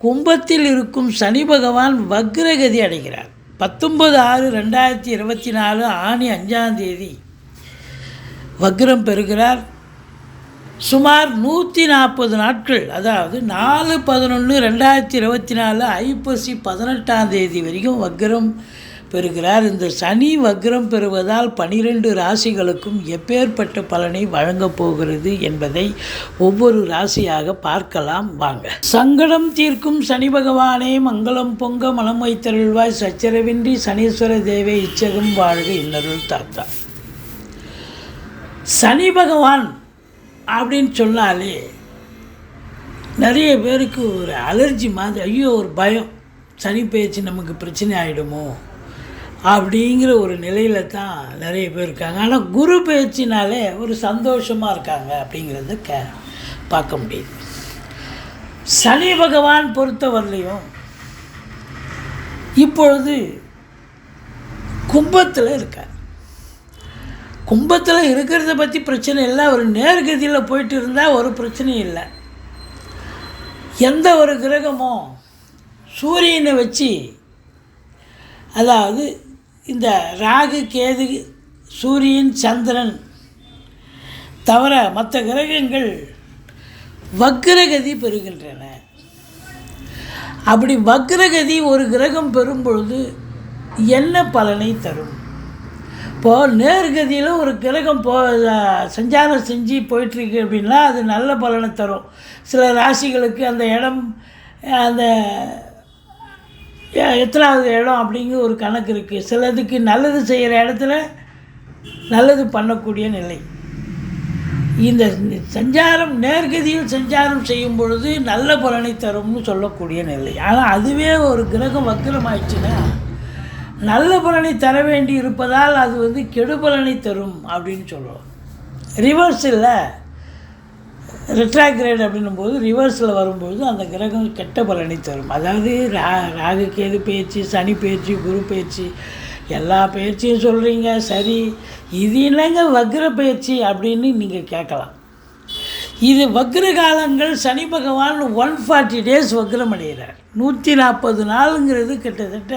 கும்பத்தில் இருக்கும் சனி பகவான் வக்ரகதி அடைகிறார். பத்தொன்பது ஆறு ரெண்டாயிரத்தி இருபத்தி நாலு ஆணி அஞ்சாம் தேதி வக்ரம் பெறுகிறார். சுமார் நூற்றி நாற்பது நாட்கள் அதாவது நாலு பதினொன்று ரெண்டாயிரத்தி இருபத்தி நாலு ஐப்பசி பதினெட்டாம் தேதி வரைக்கும் வக்ரம் பெறுகிறார். இந்த சனி வக்ரம் பெறுவதால் பனிரெண்டு ராசிகளுக்கும் எப்பேற்பட்ட பலனை வழங்கப் போகிறது என்பதை ஒவ்வொரு ராசியாக பார்க்கலாம். வாங்க. சங்கடம் தீர்க்கும் சனி பகவானே மங்களம் பொங்க மனம் வைத்தருள்வாய். சச்சரவின்றி சனீஸ்வர தேவை இச்சகம் வாழ்க இன்னருள் தாத்தா. சனி பகவான் அப்படின்னு சொன்னாலே நிறைய பேருக்கு ஒரு அலர்ஜி மாதிரி ஐயோ ஒரு பயம். சனி பேச்சு நமக்கு பிரச்சனை ஆகிடுமோ அப்படிங்கிற ஒரு நிலையில தான் நிறைய பேர் இருக்காங்க. ஆனால் குரு பயிற்சினாலே ஒரு சந்தோஷமாக இருக்காங்க அப்படிங்கிறத க பார்க்க முடியுது. சனி பகவான் பொறுத்தவரையிலையும் இப்பொழுது கும்பத்தில் இருக்கார். கும்பத்தில் இருக்கிறத பற்றி பிரச்சனை இல்லை. ஒரு நேர்கதியில் போயிட்டு இருந்தால் ஒரு பிரச்சனையும் இல்லை. எந்த ஒரு கிரகமும் சூரியனை வச்சு அதாவது இந்த ராகு கேது சூரியன் சந்திரன் தவிர மற்ற கிரகங்கள் வக்ரகதி பெறுகின்றன. அப்படி வக்ரகதி ஒரு கிரகம் பெறும் பொழுது என்ன பலனை தரும்? இப்போது நேர்கதியில் ஒரு கிரகம் போ சஞ்சாரம் செஞ்சு போயிட்டுருக்கு அப்படின்னா அது நல்ல பலனை தரும். சில ராசிகளுக்கு அந்த இடம் அந்த எத்தனாவது இடம் அப்படிங்கிற ஒரு கணக்கு இருக்குது சிலதுக்கு நல்லது செய்கிற இடத்துல நல்லது பண்ணக்கூடிய நிலை. இந்த சஞ்சாரம் நேர்கதியில் சஞ்சாரம் செய்யும் பொழுது நல்ல பலனை தரும்னு சொல்லக்கூடிய நிலை. ஆனால் அதுவே ஒரு கிரகம் வக்கிரமாயிடுச்சுன்னா நல்ல பலனை தர வேண்டி இருப்பதால் அது வந்து கெடு பலனை தரும் அப்படின்னு சொல்லுவோம் ரிவர்ஸ் இல்லை. ரிட்ராக்ரேட் அப்படின்னும் போது ரிவர்ஸில் வரும்போது அந்த கிரகம் கெட்ட பலனை தரும். அதாவது ரா ராகு கேது பேச்சு சனி பேச்சு குரு பேச்சு எல்லா பயிற்சியும் சொல்கிறீங்க சரி இது என்னங்க வக்ர பயிற்சி அப்படின்னு நீங்கள் கேட்கலாம். இது வக்ர காலங்கள் சனி பகவான் ஒன் ஃபார்ட்டி டேஸ் வக்ரம் அடைகிறார். நூற்றி நாற்பது நாளுங்கிறது கிட்டத்தட்ட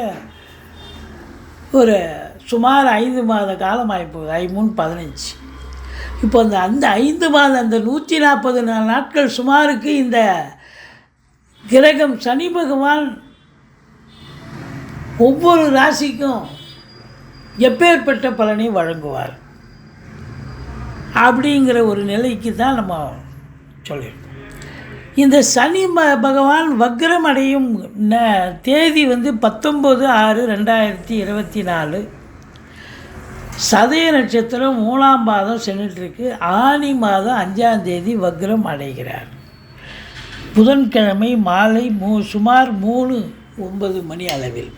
ஒரு சுமார் ஐந்து மாத காலம் ஆகிப்போகுது ஐ மூணு பதினஞ்சு. இப்போ அந்த அந்த ஐந்து மாதம் அந்த நூற்றி நாற்பது நாட்கள் சுமாருக்கு இந்த கிரகம் சனி பகவான் ஒவ்வொரு ராசிக்கும் எப்பேற்பட்ட பலனை வழங்குவார் அப்படிங்கிற ஒரு நிலைக்கு தான் நம்ம சொல்லியிருக்கோம். இந்த சனி ம- பகவான் வக்ரம் அடையும் ந- தேதி வந்து பத்தொம்போது ஆறு ரெண்டாயிரத்தி இருபத்தி நாலு. சதய நட்சத்திரம் மூணாம் மாதம் சென்றுட்டுருக்கு. ஆனி மாதம் அஞ்சாம் தேதி வக்ரம் அடைகிறார். புதன்கிழமை மாலை மூ சுமார் மூணு ஒன்பது மணி அளவில்.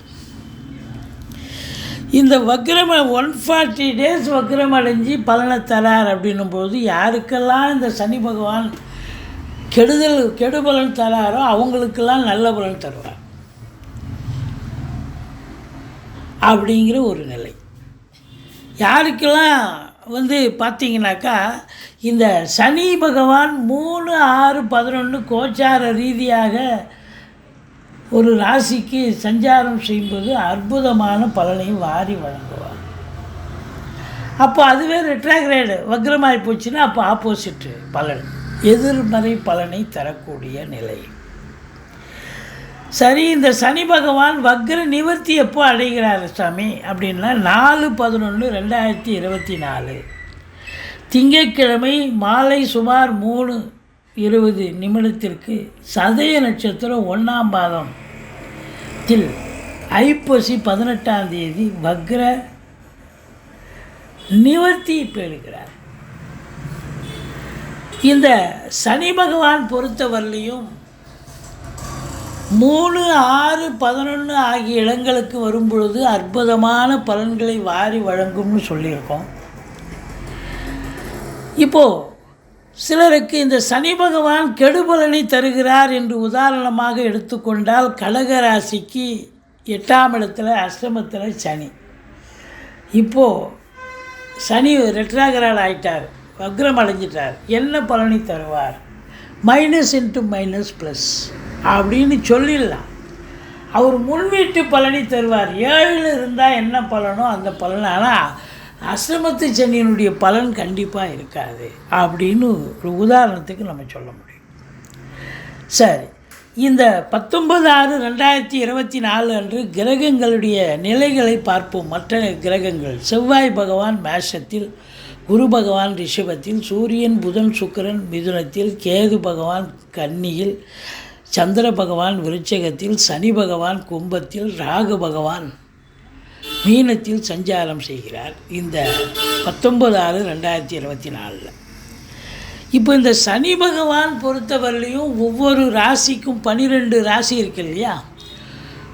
இந்த வக்ரம் ஒன் ஃபார்ட்டி டேஸ் வக்ரம் அடைஞ்சு பலனை தரார் அப்படின்னும் போது யாருக்கெல்லாம் இந்த சனி பகவான் கெடுதல் கெடுபலன் தராரோ அவங்களுக்கெல்லாம் நல்ல பலன் தருவார். அப்படிங்கிற ஒரு நிலை. யாருக்கெல்லாம் வந்து பார்த்தீங்கன்னாக்கா இந்த சனி பகவான் மூணு ஆறு பதினொன்று கோச்சார ரீதியாக ஒரு ராசிக்கு சஞ்சாரம் செய்யும்போது அற்புதமான பலனையும் வாரி வழங்குவார். அப்போ அதுவே ரெட்ராகிரேடு வக்ரமாகி போச்சுன்னா அப்போ ஆப்போசிட்டு பலன். எதிர்மறை பலனை தரக்கூடிய நிலை. சரி இந்த சனி பகவான் வக்ர நிவர்த்தி எப்போ அடைகிறார் சாமி? அப்படின்னா நாலு பதினொன்று ரெண்டாயிரத்தி இருபத்தி நாலு. திங்கட்கிழமை மாலை சுமார் மூணு இருபது நிமிடத்திற்கு சதய நட்சத்திரம் ஒன்றாம் பாதம் தில் ஐப்பசி பதினெட்டாம் தேதி வக்ர நிவர்த்தி பெறுகிறார். இந்த சனி பகவான் பொறுத்தவரையிலையும் மூணு ஆறு பதினொன்று ஆகிய இடங்களுக்கு வரும்பொழுது அற்புதமான பலன்களை வாரி வழங்கும்னு சொல்லியிருக்கோம். இப்போது சிலருக்கு இந்த சனி பகவான் கெடுபலனை தருகிறார் என்று உதாரணமாக எடுத்துக்கொண்டால் கடகராசிக்கு எட்டாம் இடத்துல அஷ்டமத்தில் சனி. இப்போது சனி ரெட்ராகரால் ஆயிட்டார் வக்ரம் அடைஞ்சிட்டார் என்ன பலனை தருவார்? மைனஸ் இன்ட்டு மைனஸ் ப்ளஸ் அப்படின்னு சொல்லிடலாம். அவர் முன்வீட்டு பலனை தருவார். ஏழில் இருந்தால் என்ன பலனோ அந்த பலன். ஆனால் அசிரமத்து சனியினுடைய பலன் கண்டிப்பாக இருக்காது அப்படின்னு ஒரு உதாரணத்துக்கு நம்ம சொல்ல முடியும். சரி. இந்த பத்தொன்பது ஆறு ரெண்டாயிரத்தி இருபத்தி நாலு அன்று கிரகங்களுடைய நிலைகளை பார்ப்போம். மற்ற கிரகங்கள். செவ்வாய் பகவான் மேஷத்தில் குரு பகவான் ரிஷபத்தில் சூரியன் புதன் சுக்கிரன் மிதுனத்தில் கேது பகவான் கன்னியில் சந்திர பகவான் விருச்சகத்தில் சனி பகவான் கும்பத்தில் ராகு பகவான் மீனத்தில் சஞ்சாரம் செய்கிறார். இந்த பத்தொன்பது ஆறு ரெண்டாயிரத்தி இருபத்தி நாலில். இப்போ இந்த சனி பகவான் பொறுத்தவரையிலையும் ஒவ்வொரு ராசிக்கும் பனிரெண்டு ராசி இருக்கு இல்லையா?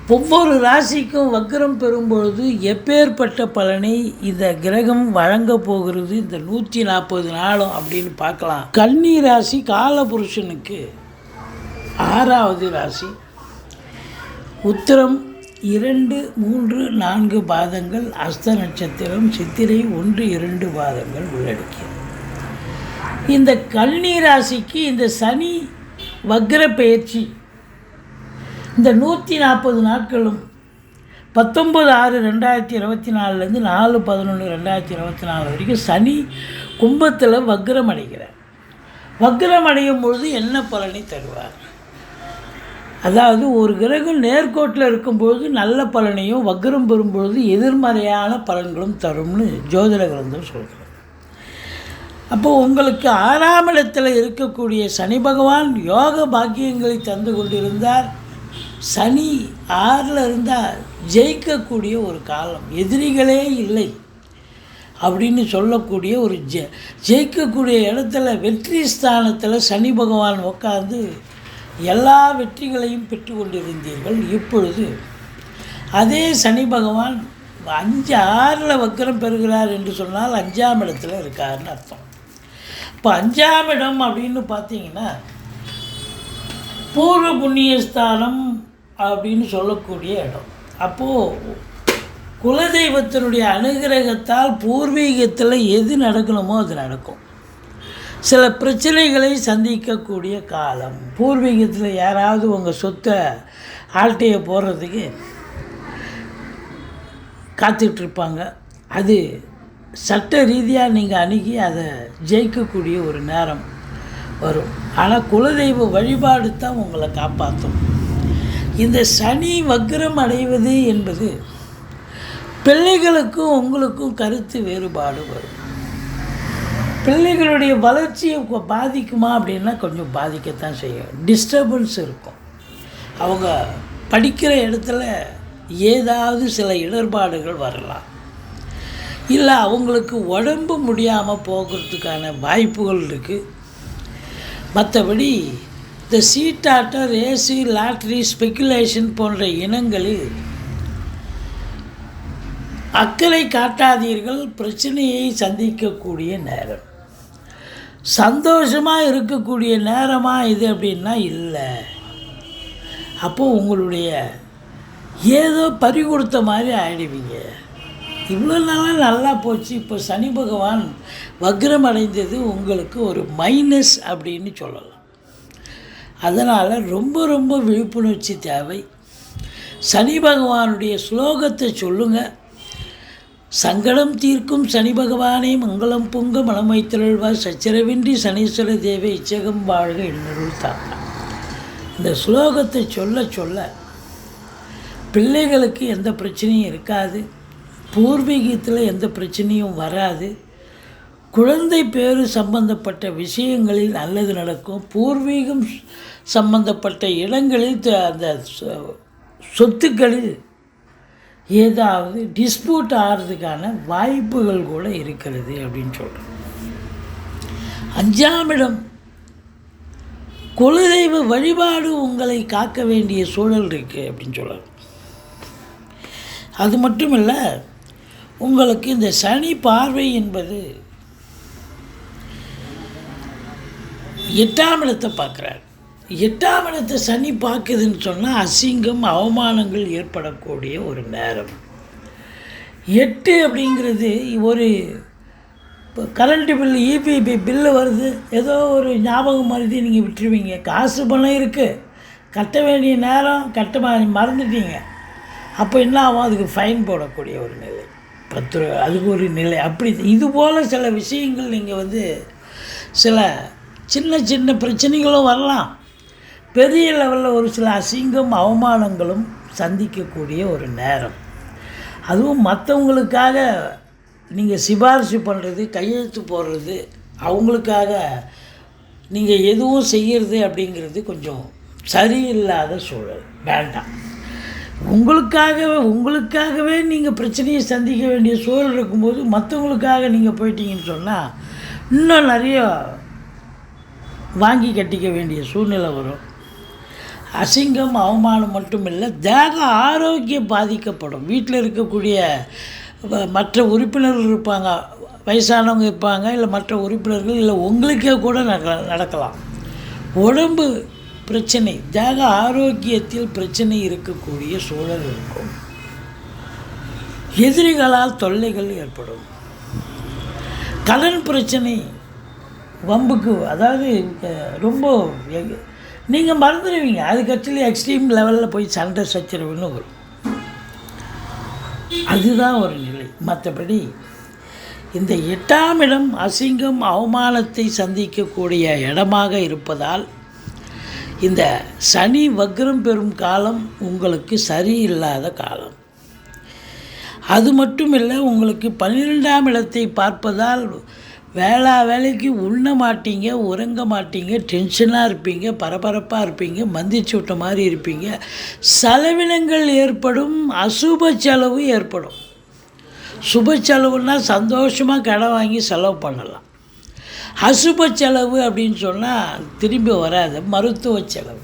ஒவ்வொரு ராசிக்கும் வக்ரம் பெறும்பொழுது எப்பேற்பட்ட பலனை இந்த கிரகம் வழங்க போகிறது? இந்த நூற்றி நாற்பது நாளும் அப்படின்னு பார்க்கலாம். கன்னி ராசி காலபுருஷனுக்கு ஆறாவது ராசி. உத்திரம் இரண்டு மூன்று நான்கு பாதங்கள் அஸ்த நட்சத்திரம் சித்திரை ஒன்று இரண்டு பாதங்கள் உள்ளடக்கியது. இந்த கல்னி ராசிக்கு இந்த சனி வக்ர பயிற்சி. இந்த நூற்றி நாற்பது நாட்களும் பத்தொம்பது ஆறு ரெண்டாயிரத்தி இருபத்தி நாலுலேருந்து நாலு பதினொன்று ரெண்டாயிரத்தி இருபத்தி நாலு வரைக்கும் சனி கும்பத்தில் வக்ரம் அடைகிறார். வக்ரம் அடையும் பொழுது என்ன பலனை தருவார்? அதாவது ஒரு கிரகம் நேர்கோட்டில் இருக்கும்பொழுது நல்ல பலனையும் வக்ரம் பெறும்பொழுது எதிர்மறையான பலன்களும் தரும்னு ஜோதிட கிரந்தம் சொல்கிறது. அப்போ உங்களுக்கு ஆறாம் இடத்தில் இருக்கக்கூடிய சனி பகவான் யோக பாக்கியங்களை தந்து கொண்டிருந்தார். சனி ஆறில் இருந்தால் ஜெயிக்கக்கூடிய ஒரு காலம். எதிரிகளே இல்லை அப்படின்னு சொல்லக்கூடிய ஒரு ஜெ ஜெயிக்கக்கூடிய இடத்துல வெற்றி ஸ்தானத்தில் சனி பகவான் உட்காந்து எல்லா வெற்றிகளையும் பெற்று கொண்டிருந்தீர்கள் இப்பொழுது அதே சனி பகவான் அஞ்சு ஆறில் வக்கரம் பெறுகிறார் என்று சொன்னால் அஞ்சாம் இடத்துல இருக்காருன்னு அர்த்தம். இப்போ அஞ்சாம் இடம் அப்படின்னு பார்த்தீங்கன்னா பூர்வ புண்ணியஸ்தானம் அப்படின்னு சொல்லக்கூடிய இடம். அப்போது குலதெய்வத்தினுடைய அனுகிரகத்தால் பூர்வீகத்தில் எது நடக்கணுமோ அது நடக்கும். சில பிரச்சனைகளை சந்திக்கக்கூடிய காலம். பூர்வீகத்தில் யாராவது உங்கள் சொத்தை ஆல்ட்டையை போடுறதுக்கு காத்துட்ருப்பாங்க அது சட்ட ரீதியாக நீங்கள் அணுகி அதை ஜெயிக்கக்கூடிய ஒரு நேரம் வரும். ஆனால் குலதெய்வ வழிபாடு தான் உங்களை காப்பாற்றும் இந்த சனி வக்ரம் அடைவது என்பது பிள்ளைகளுக்கும் உங்களுக்கும் கருத்து வேறுபாடு வரும். பிள்ளைகளுடைய வளர்ச்சியை பாதிக்குமா அப்படின்னா கொஞ்சம் பாதிக்கத்தான் செய்யும். டிஸ்டர்பன்ஸ் இருக்கும். அவங்க படிக்கிற இடத்துல ஏதாவது சில இடர்பாடுகள் வரலாம். இல்லை அவங்களுக்கு உடம்பு முடியாமல் போகிறதுக்கான வாய்ப்புகள் இருக்குது மற்றபடி இந்த சீட்டாட்டம் ரேஸு லாட்ரி ஸ்பெக்குலேஷன் போன்ற இனங்களில் அக்கறை காட்டாதீர்கள். பிரச்சனையை சந்திக்கக்கூடிய நேரம். சந்தோஷமாக இருக்கக்கூடிய நேரமாக இது அப்படின்னா இல்லை. அப்போது உங்களுடைய ஏதோ பறி கொடுத்த மாதிரி ஆயிடுவீங்க. இவ்வளோ நாளாக நல்லா போச்சு. இப்போ சனி பகவான் வக்ரம் அடைந்தது உங்களுக்கு ஒரு மைனஸ் அப்படின்னு சொல்லலாம். அதனால் ரொம்ப ரொம்ப விழிப்புணர்ச்சி தேவை. சனி பகவானுடைய ஸ்லோகத்தை சொல்லுங்கள் சங்கடம் தீர்க்கும் சனி பகவானே மங்களம் பொங்க மனம் திரழ்வார் சச்சரவின்றி சனீஸ்வர தேவை இச்சகம் வாழ்க இன்னொருள் தாத்தா இந்த ஸ்லோகத்தை சொல்ல சொல்ல பிள்ளைகளுக்கு எந்த பிரச்சனையும் இருக்காது. பூர்வீகத்தில் எந்த பிரச்சனையும் வராது. குழந்தை பேரு சம்பந்தப்பட்ட விஷயங்களில் நல்லது நடக்கும். பூர்வீகம் சம்பந்தப்பட்ட இடங்களில் த- அந்த சொத்துக்களில் ஏதாவது டிஸ்பியூட் ஆகிறதுக்கான வாய்ப்புகள் கூட இருக்கிறது அப்படின்னு சொல்கிறேன் அஞ்சாம் இடம் குலதெய்வ வழிபாடு உங்களை காக்க வேண்டிய சூழல் இருக்குது அப்படின்னு சொல்லலாம் அது மட்டும் இல்லை உங்களுக்கு இந்த சனி பார்வை என்பது எட்டாம் இடத்தை பார்க்குறாரு. எட்டாம் இடத்தை சனி பார்க்குதுன்னு சொன்னால் அசிங்கம் அவமானங்கள் ஏற்படக்கூடிய ஒரு நேரம். எட்டு அப்படிங்கிறது ஒரு இப்போ கரண்ட்டு பில்லு இபிபி பில்லு வருது. ஏதோ ஒரு ஞாபகம் மருதி நீங்கள் விட்டுருவீங்க. காசு பணம் இருக்குது கட்ட வேண்டிய நேரம் கட்ட மறந்துட்டீங்க. அப்போ என்ன ஆகும்? அதுக்கு ஃபைன் போடக்கூடிய ஒரு நிலை. பத்து ரூபா அதுக்கு ஒரு நிலை. அப்படி இது போல் சில விஷயங்கள் நீங்கள் வந்து சில சின்ன சின்ன பிரச்சனைகளும் வரலாம். பெரிய லெவலில் ஒரு சில அசிங்கம் அவமானங்களும் சந்திக்கக்கூடிய ஒரு நேரம். அதுவும் மற்றவங்களுக்காக நீங்கள் சிபாரிசு பண்ணுறது கையெழுத்து போடுறது அவங்களுக்காக நீங்கள் எதுவும் செய்கிறது அப்படிங்கிறது கொஞ்சம் சரியில்லாத சூழல். வேண்டாம். உங்களுக்காகவே உங்களுக்காகவே நீங்கள் பிரச்சனையை சந்திக்க வேண்டிய சூழல் இருக்கும்போது மற்றவங்களுக்காக நீங்கள் போயிட்டீங்கன்னு சொன்னால் இன்னும் நிறைய வாங்கி கட்டிக்க வேண்டிய சூழ்நிலை வரும். அசிங்கம் அவமானம் மட்டும் இல்லை தேக ஆரோக்கியம் பாதிக்கப்படும். வீட்டில் இருக்கக்கூடிய மற்ற உறுப்பினர்கள் இருப்பாங்க வயசானவங்க இருப்பாங்க இல்லை மற்ற உறுப்பினர்கள் இல்லை உங்களுக்கே கூட நடக்கலாம். உடம்பு பிரச்சனை தேக ஆரோக்கியத்தில் பிரச்சனை இருக்கக்கூடிய சூழல் இருக்கும். எதிரிகளால் தொல்லைகள் ஏற்படும். கடன் பிரச்சனை வம்புக்கு அதாவது ரொம்ப நீங்கள் மறந்துடுவீங்க. அதுக்கு ஆக்சுவலி எக்ஸ்ட்ரீம் லெவலில் போய் சண்டை சச்சரவுன்னு வரும் அதுதான் ஒரு நிலை. மற்றபடி இந்த எட்டாம் இடம் அசிங்கம் அவமானத்தை சந்திக்கக்கூடிய இடமாக இருப்பதால் இந்த சனி வக்ரம் பெறும் காலம் உங்களுக்கு சரியில்லாத காலம். அது மட்டும் இல்லை உங்களுக்கு பன்னிரெண்டாம் இடத்தை பார்ப்பதால் வேளா வேலைக்கு உண்ண மாட்டீங்க உறங்க மாட்டீங்க டென்ஷனாக இருப்பீங்க பரபரப்பாக இருப்பீங்க மந்திச்சு விட்ட மாதிரி இருப்பீங்க. செலவினங்கள் ஏற்படும் அசுப செலவு ஏற்படும். சுப செலவுன்னா சந்தோஷமாக கடன் வாங்கி செலவு பண்ணலாம். அசுப செலவு அப்படின்னு சொன்னால் திரும்பி வராது மருத்துவ செலவு.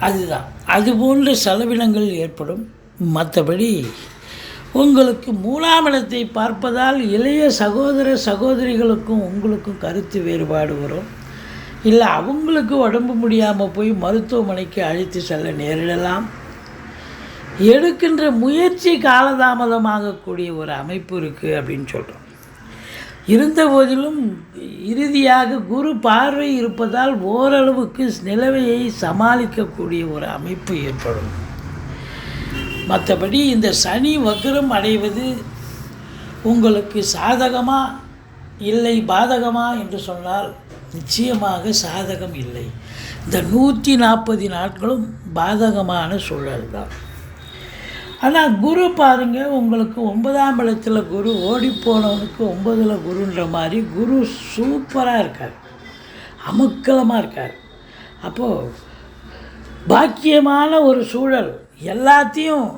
அதுதான். அது போன்ற செலவினங்கள் ஏற்படும். மற்றபடி உங்களுக்கு மூணாம் பார்ப்பதால் இளைய சகோதர சகோதரிகளுக்கும் உங்களுக்கும் கருத்து வேறுபாடு வரும். இல்லை அவங்களுக்கு உடம்பு முடியாமல் போய் மருத்துவமனைக்கு அழைத்து செல்ல நேரிடலாம். எடுக்கின்ற முயற்சி காலதாமதமாகக்கூடிய ஒரு அமைப்பு இருக்குது அப்படின்னு சொல்கிறோம் இருந்த போதிலும் இறுதியாக குரு பார்வை இருப்பதால் ஓரளவுக்கு நிலவையை சமாளிக்கக்கூடிய ஒரு அமைப்பு ஏற்படும். மற்றபடி இந்த சனி வக்ரம் அடைவது உங்களுக்கு சாதகமா இல்லை பாதகமா என்று சொன்னால் நிச்சயமாக சாதகம் இல்லை. இந்த நூற்றி நாற்பது நாட்களும் பாதகமான சூழல் தான். ஆனால் குரு பாருங்கள் உங்களுக்கு ஒன்பதாம் இடத்துல குரு ஓடிப்போனவனுக்கு ஒன்பதில் குருன்ற மாதிரி குரு சூப்பராக இருக்கார். அமுக்கலமாக இருக்கார். அப்போது பாக்கியமான ஒரு சூழல் எல்லாத்தையும்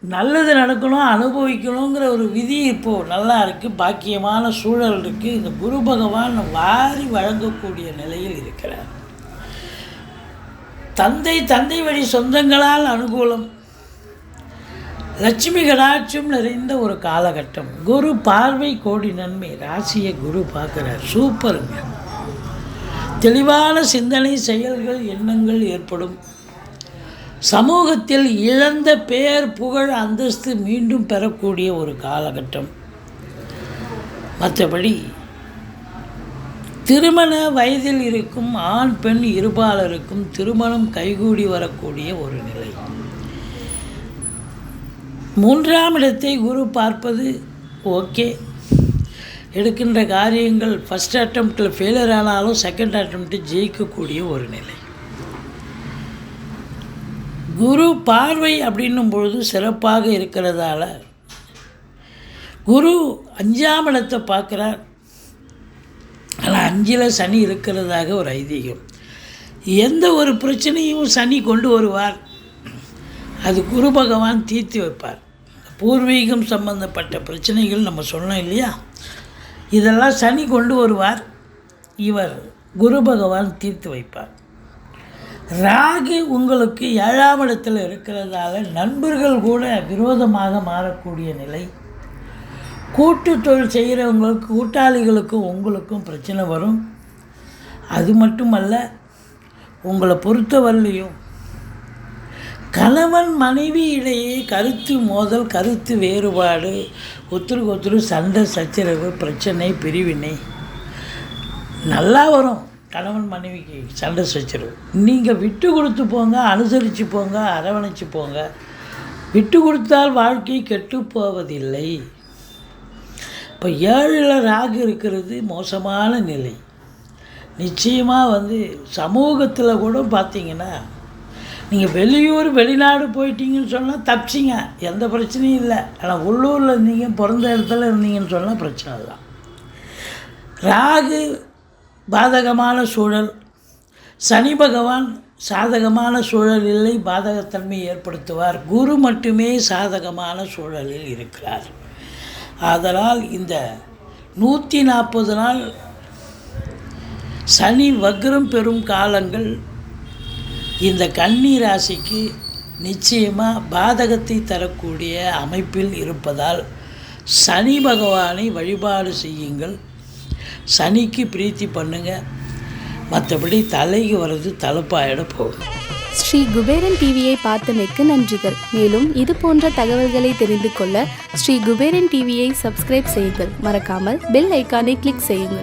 நல்லது நடக்கணும் அனுபவிக்கணுங்கிற ஒரு விதி இப்போது நல்லா இருக்குது பாக்கியமான சூழல் இருக்குது இந்த குரு பகவான் வாரி வழங்கக்கூடிய நிலையில் இருக்கிறார். தந்தை தந்தை வழி சொந்தங்களால் அனுகூலம். லட்சுமி கடாட்சம் நிறைந்த ஒரு காலகட்டம். குரு பார்வை கோடி நன்மை ராசியை குரு பார்க்குறார். சூப்பருங்க. தெளிவான சிந்தனை செயல்கள் எண்ணங்கள் ஏற்படும். சமூகத்தில் இழந்த பெயர் புகழ் அந்தஸ்து மீண்டும் பெறக்கூடிய ஒரு காலகட்டம். மற்றபடி திருமண வயதில் இருக்கும் ஆண் பெண் இருபாலருக்கும் திருமணம் கைகூடி வரக்கூடிய ஒரு நிலை. மூன்றாம் இடத்தை குரு பார்ப்பது ஓகே. எடுக்கின்ற காரியங்கள் ஃபஸ்ட் அட்டம்ப்டில் ஃபெயிலியர் ஆனாலும் செகண்ட் அட்டம்ப்ட் ஜெயிக்கக்கூடிய ஒரு நிலை. குரு பார்வை அப்படின்னும் பொழுது சிறப்பாக இருக்கிறதால குரு அஞ்சாம் இடத்தை பார்க்குறார். ஆனால் அஞ்சில் சனி இருக்கிறதாக ஒரு ஐதீகம். எந்த ஒரு பிரச்சனையும் சனி கொண்டு வருவார். அது குரு பகவான் தீர்த்து வைப்பார். பூர்வீகம் சம்பந்தப்பட்ட பிரச்சனைகள் நம்ம சொன்னோம் இல்லையா? இதெல்லாம் சனி கொண்டு வருவார். இவர் குரு பகவான் தீர்த்து வைப்பார். ராகு உங்களுக்கு ஏழாம் இடத்தில் இருக்கிறதால நண்பர்கள் கூட விரோதமாக மாறக்கூடிய நிலை. கூட்டு தொழில் செய்கிறவங்களுக்கு கூட்டாளிகளுக்கும் உங்களுக்கும் பிரச்சனை வரும். அது மட்டுமல்ல உங்களை பொறுத்தவரையிலையும் கணவன் மனைவி இடையே கருத்து மோதல் கருத்து வேறுபாடு ஒத்துருக்கு ஒத்துரு சண்டை சச்சரவு பிரச்சனை பிரிவினை நல்லா வரும். கணவன் மனைவிக்கு சண்டை சச்சரவு. நீங்கள் விட்டு கொடுத்து போங்க அனுசரித்து போங்க அரவணைச்சு போங்க. விட்டு கொடுத்தால் வாழ்க்கை கெட்டு போவதில்லை. இப்போ ஏழில் ராகு இருக்கிறது மோசமான நிலை. நிச்சயமாக வந்து சமூகத்தில் கூட பார்த்தீங்கன்னா நீங்கள் வெளியூர் வெளிநாடு போயிட்டீங்கன்னு சொன்னால் தப்பிச்சிங்க. எந்த பிரச்சனையும் இல்லை. ஆனால் உள்ளூரில் இருந்தீங்க பிறந்த இடத்துல இருந்தீங்கன்னு சொன்னால் பிரச்சனை தான் ராகு பாதகமான சூழல். சனி பகவான் சாதகமான சூழல் இல்லை பாதகத்தன்மை ஏற்படுத்துவார். குரு மட்டுமே சாதகமான சூழலில் இருக்கிறார். ஆதலால் இந்த நூற்றி நாற்பது நாள் சனி வக்ரம் பெறும் காலங்கள் இந்த கன்னி ராசிக்கு நிச்சயமாக பாதகத்தை தரக்கூடிய அமைப்பில் இருப்பதால் சனி பகவானை வழிபாடு செய்யுங்கள். சனிக்கு பிரீத்தி பண்ணுங்கள் மற்றபடி தலைக்கு வர்றது தலைப்பாயிட போகும். ஸ்ரீ குபேரன் டிவியை பார்த்தமைக்கு நன்றிகள். மேலும் இது போன்ற தகவல்களை தெரிந்து கொள்ள ஸ்ரீ குபேரன் டிவியை சப்ஸ்கிரைப் செய்யுங்கள். மறக்காமல் பெல் ஐக்கானை கிளிக் செய்யுங்கள்.